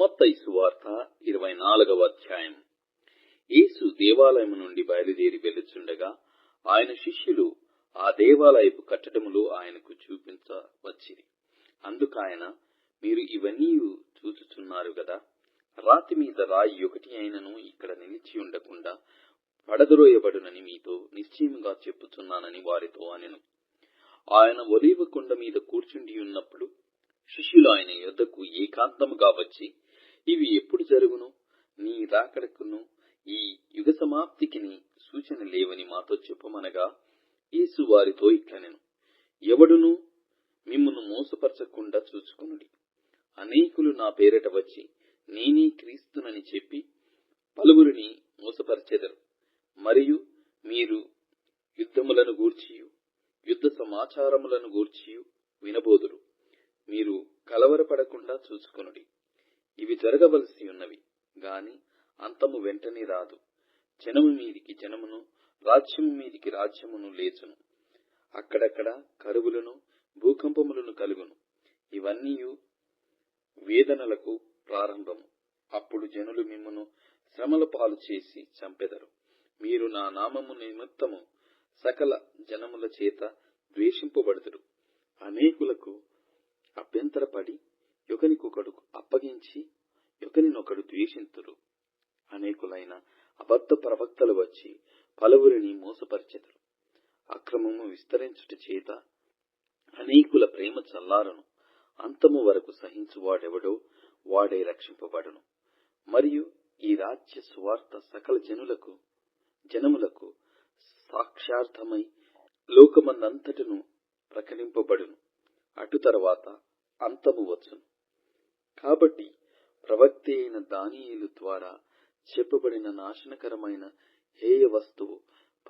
మత్తయి సువార్త ఇరవై నాలుగవ అధ్యాయం. యేసు దేవాలయము నుండి బయలుదేరి వెళ్ళుచుండగా ఆయన శిష్యులు ఆ దేవాలయపు కట్టడములు ఆయనకు చూపించవచ్చిరి. అందుకాయన మీరు ఇవన్నీ చూచుచున్నారు గదా? రాతి మీద రాయి ఒకటి అయినను ఇక్కడ నిలిచి ఉండకుండా పడదరోయబడునని మీతో నిశ్చయముగా చెప్పుచున్నానని వారితో అనెను. ఆయన ఒలీవ కొండ మీద కూర్చుండి ఉన్నప్పుడు శిష్యులు ఆయన యొద్దకు ఏకాంతముగా వచ్చి ఇవి ఎప్పుడు జరుగును? నీ రాకడకును ఈ యుగ సమాప్తికి సూచన లేవని మాతో చెప్పమనగా యేసు వారితో ఇట్లనెను. ఎవడును మిమ్మును మోసపరచకుండా చూసుకునుడి అనేకులు నా పేరట వచ్చి నేనే క్రీస్తునని చెప్పి పలువురిని మోసపరిచెదరు. మరియు మీరు యుద్ధములను గూర్చియు యుద్ధ సమాచారములను గూర్చియు వినబోదురు. మీరు కలవరపడకుండా చూసుకునుడి ఇవి జరగవలసి ఉన్నవి. గాని అంతము వెంటనే రాదు. జనము మీదికి జనమును రాజ్యము మీదికి రాజ్యమును లేచును. అక్కడక్కడ కరువులను భూకంపములను కలుగును. ఇవన్నీ వేదనలకు ప్రారంభము. అప్పుడు జనులు మిమ్మను శ్రమల పాలు చేసి చంపెదరు. మీరు నా నామము నిమిత్తము సకల జనముల చేత ద్వేషింపబడుదురు. అనేకులకు అభ్యంతరపడి ఒకనికొకడు అప్పగించి ఒకనినొకడు ద్వేషింతురు. అనేకులైన అబద్ధ ప్రవక్తలు వచ్చి పలువురిని మోసపరిచెదరు. అక్రమము విస్తరించుట చేత అనేకుల ప్రేమ చల్లారను. అంతము వరకు సహించువాడెవడో వాడే రక్షింపబడును. మరియు ఈ రాజ్య సువార్త సకల జనులకు జనములకు సాక్షార్థమై లోకమందంతటను ప్రకటింపబడును. అటు తర్వాత అంతము వచ్చును. కాబట్టి ప్రవక్త అయిన దానియేలు ద్వారా చెప్పబడిన నాశనకరమైన హేయ వస్తువు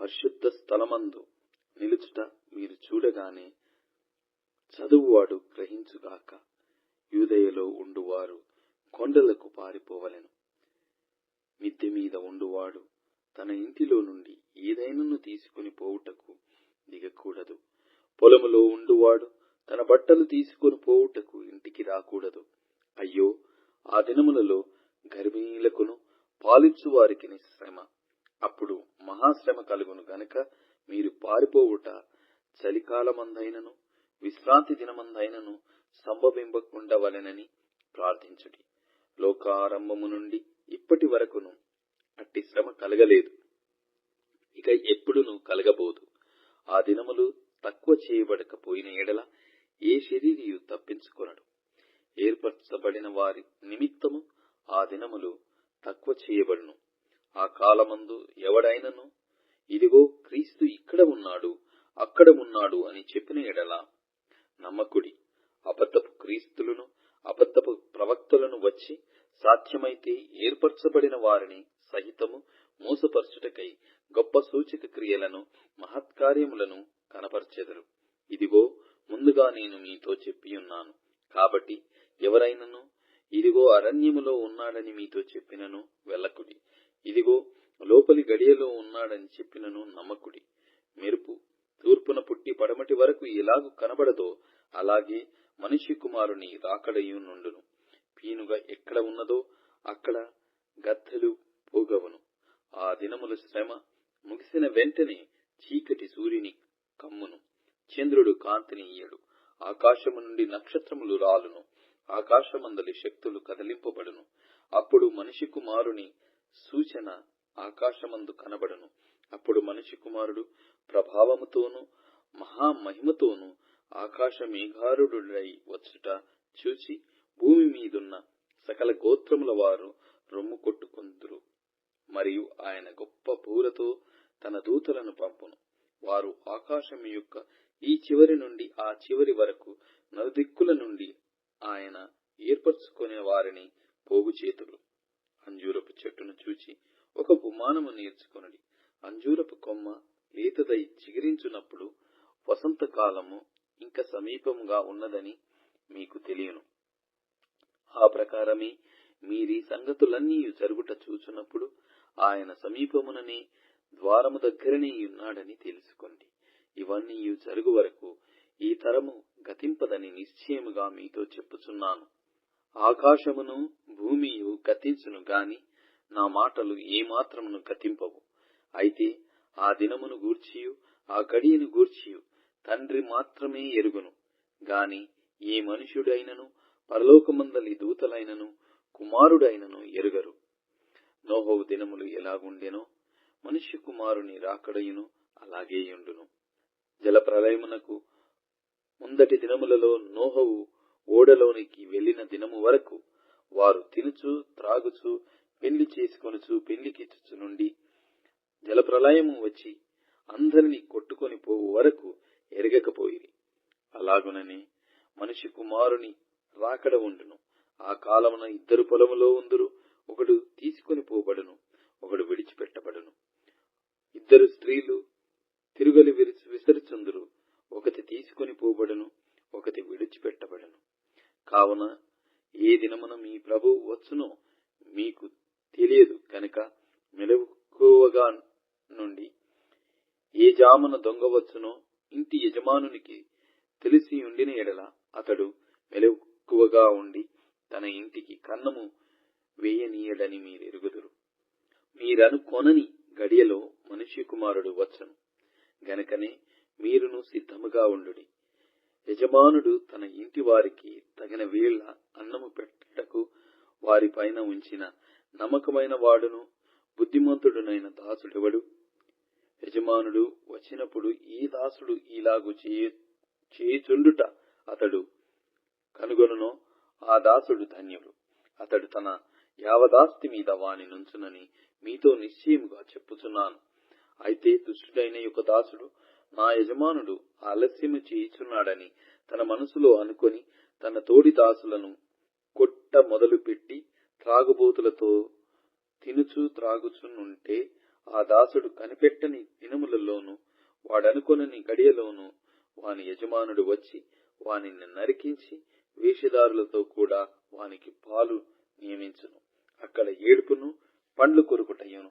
పరిశుద్ధ స్థలమందు నిలుచుట మీరు చూడగానే చదువువాడు గ్రహించుగాక యూదయలో ఉండువారు కొండలకు పారిపోవలెను. మిద్దె మీద ఉండువాడు తన ఇంటిలో నుండి ఏదైనను తీసుకుని పోవుటకు దిగకూడదు. పొలములో ఉండువాడు తన బట్టలు తీసుకుని పోవుటకు ఇంటికి రాకూడదు. అయ్యో ఆ దినములలో గర్భిణీలకును పాలిచ్చు వారికి శ్రమ. అప్పుడు మహాశ్రమ కలుగును గనక మీరు పారిపోవుట చలికాలమందైనను విశ్రాంతి దినమందైనను సంభవింపకుండవలెనని ప్రార్థించుడి. లోకారంభము నుండి ఇప్పటి వరకును అట్టి శ్రమ కలగలేదు. ఇక ఎప్పుడును కలగబోదు. ఆ దినములు తక్కువ చేయబడకపోయిన ఎడల ఏ శరీరియు తప్పించుకొనడు. ఏర్పరచబడిన వారి నిమిత్తము ఆ దినములు తక్కువ చేయబడును. ఆ కాలమందు ఎవడైనను ఇదిగో క్రీస్తు ఇక్కడ ఉన్నాడు అక్కడ ఉన్నాడు అని చెప్పిన ఎడల నమ్మకుడి అబద్ధపు క్రీస్తులను అబద్ధపు ప్రవక్తలను వచ్చి సాధ్యమైతే ఏర్పరచబడిన వారిని సహితము మోసపరచుటకై గొప్ప సూచక క్రియలను మహత్కార్యములను కనపరచెదరు. ఇదిగో ముందుగా నేను మీతో చెప్పియున్నాను కాబట్టి ఎవరైనను ఇదిగో అరణ్యములో ఉన్నాడని మీతో చెప్పినను వెళ్ళకుడి. ఇదిగో లోపలి గడియలో ఉన్నాడని చెప్పినను నమ్మకుడి. మెరుపు. తూర్పున పుట్టి పడమటి వరకు ఎలాగు కనబడదో అలాగే మనిషి కుమారుని రాకడయు నుండును. పీనుగా ఎక్కడ ఉన్నదో అక్కడ గద్దెలు పోగవను. ఆ దినముల శ్రమ ముగిసిన వెంటనే చీకటి సూర్యుని కమ్మును. చంద్రుడు కాంతిని ఇయ్యడు. ఆకాశము నుండి నక్షత్రములు రాలును ఆకాశమందలి శక్తులు కదిలింపబడును. అప్పుడు మనిషి కుమారుని సూచన ఆకాశమందు కనబడును. అప్పుడు మనిషి కుమారుడు ప్రభావముతోనూ మహామహిమతోనూ ఆకాశ మేఘారుడుడై వచ్చుట చూచి భూమి మీదున్న సకల గోత్రముల వారు రొమ్ము కొట్టుకుందురు. మరియు ఆయన గొప్ప పూరతో తన దూతలను పంపును. వారు ఆకాశం యొక్క ఈ చివరి నుండి ఆ చివరి వరకు నలుదిక్కుల నుండి ఆయన ఏర్పరచుకునే వారిని పోగు చేతులు. అంజూరపు చెట్టును చూచి ఒక ఉపమానము నేర్చుకొనడి. అంజూరపు కొమ్మ లేతదై చిగిరించున్నప్పుడు వసంతకాలము ఇంకా సమీపముగా ఉన్నదని మీకు తెలియను. ఆ ప్రకారమే మీరీ సంగతులన్నీ జరుగుట చూచున్నప్పుడు ఆయన సమీపముననే ద్వారము దగ్గరనే ఉన్నాడని తెలుసుకోండి. ఇవన్నీ జరుగు వరకు ఈ తరము గతింపదని నిశ్చయముగా మీతో చెప్పుచున్నాను. ఆకాశమును భూమియు గతించును గాని నా మాటలు ఏమాత్రమును గతింపవు. అయితే ఆ దినమును గూర్చియు ఆ గడియను గూర్చియు తండ్రి మాత్రమే ఎరుగును. గాని ఏ మనుష్యుడైనను పరలోకమందలి దూతలైనను కుమారుడైనను ఎరుగరు. నోహవు దినములు ఎలాగుండెనో మనుష్య కుమారుని రాకడయును అలాగే ఉండును జలప్రలయమునకు ముందటి దినములలో నోహవు ఓడలోనికి వెళ్ళిన దినము వరకు వారు తినుచు త్రాగుచు పెళ్ళి చేసుకొనుచు పెళ్ళికిచ్చుచు నుండి జలప్రలయము వచ్చి అందరినీ కొట్టుకొని పోవు వరకు ఎరగకపోయి అలాగునని మనిషి కుమారుని రాకడ ఉండును. ఆ కాలమున ఇద్దరు పొలములో ఉందురు ఒకడు తీసుకొని పోబడును ఒకడు విడిచిపెట్టబడును. ఇద్దరు స్త్రీలు తిరుగలి విరిచి విసరుచుందురు. ఒకటి తీసుకొని పోబడను ఒకటి విడిచిపెట్టబడను. కావున ఏ దినమున మీ ప్రభు వచ్చునో మీకు తెలియదు కనుక మెలకువగా నుండి ఏ జామున దొంగ వచ్చునో ఇంటి యజమానునికి తెలిసి ఉండిన ఎడల అతడు మెలకువగా ఉండి తన ఇంటికి కన్నము వేయనీయడని మీరెరుగుదురు. మీరనుకొనని కుమారుడు వచ్చను. గనకనే మీరును సిద్ధముగా ఉండుడి. యజమానుడు తన ఇంటి వారికి తగిన వేళ అన్నము పెట్టటకు వారి పైన ఉంచిన నమ్మకమైన వాడును బుద్ధిమంతుడునైన దాసుడెవడు? యజమానుడు వచ్చినప్పుడు ఈ దాసుడు ఇలాగు చేయుచుండుట అతడు కనుగొనునో ఆ దాసుడు ధన్యుడు. అతడు తన యావదాస్తి మీద వాని నుంచునని మీతో నిశ్చయముగా చెప్పుచున్నాను. అయితే దుష్టుడైన యొక్క దాసుడు మా యజమానుడు ఆలస్యము చేయుచున్నాడని తన మనసులో అనుకొని తన తోడి దాసులను కొట్ట మొదలుపెట్టి త్రాగుబోతులతో తినుచు త్రాగుచునుంటే ఆ దాసుడు కనిపెట్టని దినములలోను వాడనుకొనని గడియలోను వాని యజమానుడు వచ్చి వానిని నరికించి వేషధారులతో కూడా వానికి పాలు నియమించును. అక్కడ ఏడుపును పండ్లు కొరుకుటయ్యను